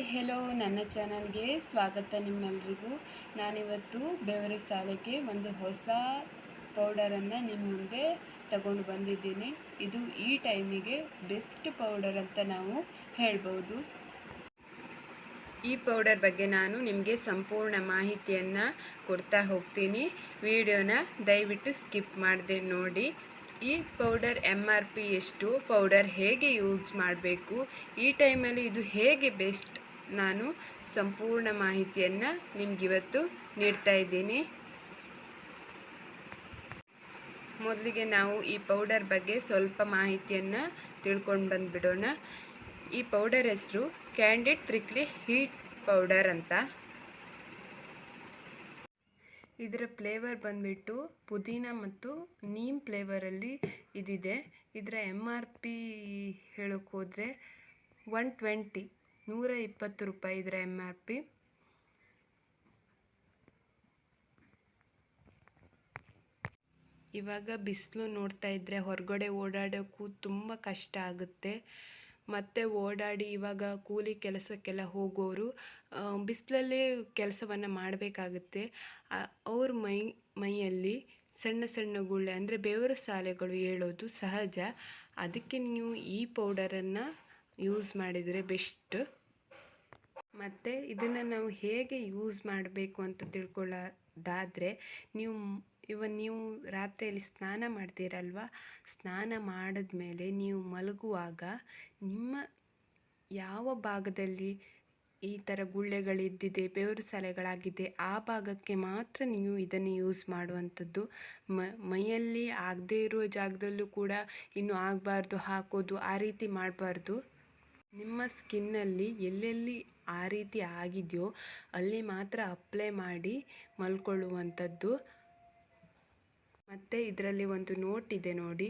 Hi hello ನನ್ನ ಚಾನಲ್ಗೆ ಸ್ವಾಗತ ನಿಮ್ಮೆಲ್ರಿಗೂ. ನಾನಿವತ್ತು ಬೆವರು ಸಾಲಕ್ಕೆ ಒಂದು ಹೊಸ ಪೌಡರನ್ನು ನಿಮ್ಮ ಮುಂದೆ ತಗೊಂಡು ಬಂದಿದ್ದೀನಿ. ಇದು ಈ ಟೈಮಿಗೆ ಬೆಸ್ಟ್ ಪೌಡರ್ ಅಂತ ನಾವು ಹೇಳ್ಬೋದು. ಈ ಪೌಡರ್ ಬಗ್ಗೆ ನಾನು ನಿಮಗೆ ಸಂಪೂರ್ಣ ಮಾಹಿತಿಯನ್ನು ಕೊಡ್ತಾ ಹೋಗ್ತೀನಿ. ವಿಡಿಯೋನ ದಯವಿಟ್ಟು ಸ್ಕಿಪ್ ಮಾಡಿದೆ ನೋಡಿ. ಈ ಪೌಡರ್ ಎಂ ಆರ್ ಪಿ ಎಷ್ಟು, ಪೌಡರ್ ಹೇಗೆ ಯೂಸ್ ಮಾಡಬೇಕು, ಈ ಟೈಮಲ್ಲಿ ಇದು ಹೇಗೆ ಬೆಸ್ಟ್ ನಾನು ಸಂಪೂರ್ಣ ಮಾಹಿತಿಯನ್ನು ನಿಮಗಿವತ್ತು ನೀಡ್ತಾ ಇದ್ದೀನಿ. ಮೊದಲಿಗೆ ನಾವು ಈ ಪೌಡರ್ ಬಗ್ಗೆ ಸ್ವಲ್ಪ ಮಾಹಿತಿಯನ್ನು ತಿಳ್ಕೊಂಡು ಬಂದುಬಿಡೋಣ. ಈ ಪೌಡರ್ ಹೆಸರು ಕ್ಯಾಂಡಿಡ್ ಪ್ರಿಕ್ಲಿ ಹೀಟ್ ಪೌಡರ್ ಅಂತ. ಇದರ ಫ್ಲೇವರ್ ಬಂದ್ಬಿಟ್ಟು ಪುದೀನ ಮತ್ತು ನೀಮ್ ಫ್ಲೇವರಲ್ಲಿ ಇದಿದೆ. ಇದರ ಎಂ ಆರ್ ಪಿ ಹೇಳೋಕ್ಕೋದ್ರೆ ಒನ್ ಟ್ವೆಂಟಿ ನೂರ ಇಪ್ಪತ್ತು ರೂಪಾಯಿ ಇದರ ಎಂ ಆರ್ ಪಿ ಇವಾಗ ಬಿಸಿಲು ನೋಡ್ತಾ ಇದ್ದರೆ ಹೊರಗಡೆ ಓಡಾಡೋಕ್ಕೂ ತುಂಬ ಕಷ್ಟ ಆಗುತ್ತೆ. ಮತ್ತು ಓಡಾಡಿ ಇವಾಗ ಕೂಲಿ ಕೆಲಸಕ್ಕೆಲ್ಲ ಹೋಗೋರು ಬಿಸಿಲಲ್ಲೇ ಕೆಲಸವನ್ನು ಮಾಡಬೇಕಾಗುತ್ತೆ. ಅವ್ರ ಮೈ, ಮೈಯಲ್ಲಿ ಸಣ್ಣ ಸಣ್ಣ ಗುಳ್ಳೆ ಅಂದರೆ ಬೆವರು ಸಾಲೆಗಳು ಏಳೋದು ಸಹಜ. ಅದಕ್ಕೆ ನೀವು ಈ ಪೌಡರನ್ನು ಯೂಸ್ ಮಾಡಿದರೆ ಬೆಸ್ಟ್ ಮತ್ತು ಇದನ್ನು ನಾವು ಹೇಗೆ ಯೂಸ್ ಮಾಡಬೇಕು ಅಂತ ತಿಳ್ಕೊಳ್ಳೋದಾದರೆ ನೀವು, ಇವ ನೀವು ರಾತ್ರಿಯಲ್ಲಿ ಸ್ನಾನ ಮಾಡ್ತೀರಲ್ವ? ಸ್ನಾನ ಮಾಡಿದ ಮೇಲೆ ನೀವು ಮಲಗುವಾಗ ನಿಮ್ಮ ಯಾವ ಭಾಗದಲ್ಲಿ ಈ ಥರ ಗುಳ್ಳೆಗಳಿದ್ದಿದೆ, ಬೆವರು ಸಲೆಗಳಾಗಿದೆ, ಆ ಭಾಗಕ್ಕೆ ಮಾತ್ರ ನೀವು ಇದನ್ನು ಯೂಸ್ ಮಾಡುವಂಥದ್ದು. ಮೈಯಲ್ಲಿ ಆಗದೇ ಇರುವ ಜಾಗದಲ್ಲೂ ಕೂಡ ಇನ್ನು ಆಗಬಾರ್ದು, ಹಾಕೋದು, ಆ ರೀತಿ ಮಾಡಬಾರ್ದು. ನಿಮ್ಮ ಸ್ಕಿನ್ನಲ್ಲಿ ಎಲ್ಲೆಲ್ಲಿ ಆ ರೀತಿ ಆಗಿದೆಯೋ ಅಲ್ಲಿ ಮಾತ್ರ ಅಪ್ಲೈ ಮಾಡಿ ಮಲ್ಕೊಳ್ಳುವಂಥದ್ದು. ಮತ್ತು ಇದರಲ್ಲಿ ಒಂದು ನೋಟ್ ಇದೆ ನೋಡಿ.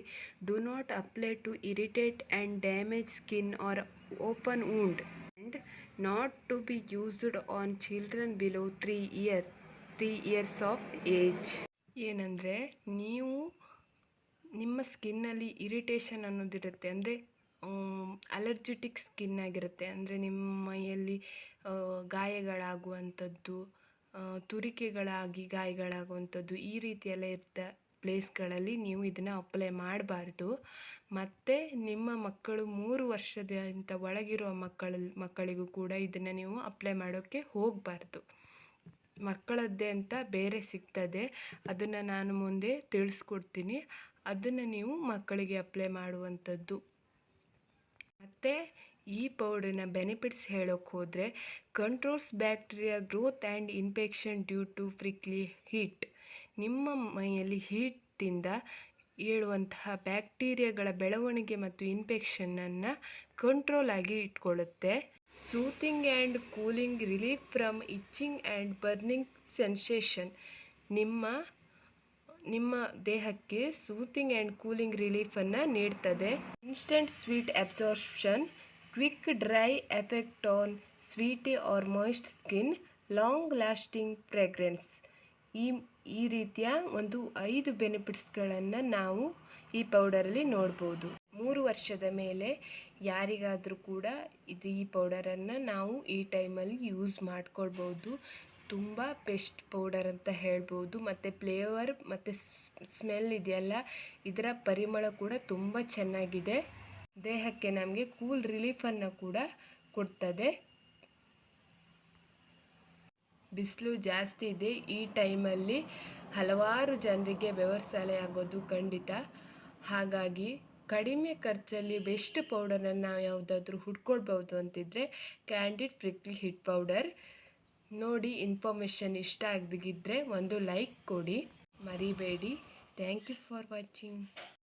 Do not apply to irritate and damage skin or open wound and not to be used on children below three year, three years of age. ಏನಂದರೆ ನೀವು ನಿಮ್ಮ ಸ್ಕಿನ್ನಲ್ಲಿ ಇರಿಟೇಷನ್ ಅನ್ನೋದಿರುತ್ತೆ. ಅಂದರೆ ಅಲರ್ಜಿಟಿಕ್ ಸ್ಕಿನ್ ಆಗಿರುತ್ತೆ. ಅಂದರೆ ನಿಮ್ಮ ಮೈಯಲ್ಲಿ ಗಾಯಗಳಾಗುವಂಥದ್ದು ತುರಿಕೆಗಳಾಗಿ ಗಾಯಗಳಾಗುವಂಥದ್ದು ಈ ರೀತಿಯೆಲ್ಲ ಇರ್ತ ಪ್ಲೇಸ್ಗಳಲ್ಲಿ ನೀವು ಇದನ್ನು ಅಪ್ಲೈ ಮಾಡಬಾರ್ದು. ಮತ್ತು ನಿಮ್ಮ ಮಕ್ಕಳು ಮೂರು ವರ್ಷದಿಂದ ಒಳಗಿರುವ ಮಕ್ಕಳ, ಮಕ್ಕಳಿಗೂ ಕೂಡ ಇದನ್ನು ನೀವು ಅಪ್ಲೈ ಮಾಡೋಕ್ಕೆ ಹೋಗಬಾರ್ದು. ಮಕ್ಕಳದ್ದೇ ಅಂತ ಬೇರೆ ಸಿಗ್ತದೆ. ಅದನ್ನು ನಾನು ಮುಂದೆ ತಿಳಿಸ್ಕೊಡ್ತೀನಿ. ಅದನ್ನು ನೀವು ಮಕ್ಕಳಿಗೆ ಅಪ್ಲೈ ಮಾಡುವಂಥದ್ದು. ಮತ್ತು ಈ ಪೌಡರ್ನ ಬೆನಿಫಿಟ್ಸ್ ಹೇಳೋಕ್ಕೆ ಹೋದರೆ controls bacteria growth and infection due to prickly heat ನಿಮ್ಮ ಮೈಯಲ್ಲಿ ಹೀಟಿಂದ ಏಳುವಂತಹ ಬ್ಯಾಕ್ಟೀರಿಯಾಗಳ ಬೆಳವಣಿಗೆ ಮತ್ತು ಇನ್ಫೆಕ್ಷನನ್ನು ಕಂಟ್ರೋಲ್ ಆಗಿ ಇಟ್ಕೊಳ್ಳುತ್ತೆ. Soothing and cooling relief from itching and burning sensation ನಿಮ್ಮ ನಿಮ್ಮ ದೇಹಕ್ಕೆ ಸೂತಿಂಗ್ ಆ್ಯಂಡ್ ಕೂಲಿಂಗ್ ರಿಲೀಫನ್ನು ನೀಡ್ತದೆ. Instant sweat absorption quick dry effect on sweaty or moist skin long lasting fragrance ಈ ಈ ರೀತಿಯ ಒಂದು ಐದು ಬೆನಿಫಿಟ್ಸ್ಗಳನ್ನು ನಾವು ಈ ಪೌಡರಲ್ಲಿ ನೋಡ್ಬೋದು. ಮೂರು ವರ್ಷದ ಮೇಲೆ ಯಾರಿಗಾದರೂ ಕೂಡ ಇದು ಈ ಪೌಡರನ್ನು ನಾವು ಈ ಟೈಮಲ್ಲಿ ಯೂಸ್ ಮಾಡ್ಕೊಳ್ಬೋದು. ತುಂಬ ಬೆಸ್ಟ್ ಪೌಡರ್ ಅಂತ ಹೇಳ್ಬೋದು, ಮತ್ತು ಫ್ಲೇವರ್ ಮತ್ತು ಸ್ಮೆಲ್ ಇದೆಯಲ್ಲ, ಇದರ ಪರಿಮಳ ಕೂಡ ತುಂಬ ಚೆನ್ನಾಗಿದೆ. ದೇಹಕ್ಕೆ ನಮಗೆ ಕೂಲ್ ರಿಲೀಫನ್ನು ಕೂಡ ಕೊಡ್ತದೆ. ಬಿಸಿಲು ಜಾಸ್ತಿ ಇದೆ. ಈ ಟೈಮಲ್ಲಿ ಹಲವಾರು ಜನರಿಗೆ ಬೆವರ್ಸಾಲೆ ಆಗೋದು ಖಂಡಿತ. ಹಾಗಾಗಿ ಕಡಿಮೆ ಖರ್ಚಲ್ಲಿ ಬೆಸ್ಟ್ ಪೌಡರನ್ನು ನಾವು ಯಾವುದಾದ್ರೂ ಹುಡ್ಕೊಳ್ಬೋದು ಅಂತಿದ್ರೆ, ಕ್ಯಾಂಡಿಡ್ ಫ್ರಿಕ್ಲಿ ಹಿಟ್ ಪೌಡರ್. ನೋಡಿ ಇನ್ಫಾರ್ಮೇಷನ್ ಇಷ್ಟ ಆಗದಿದ್ದರೆ ಒಂದು ಲೈಕ್ ಕೊಡಿ. ಮರಿಬೇಡಿ. Thank you for watching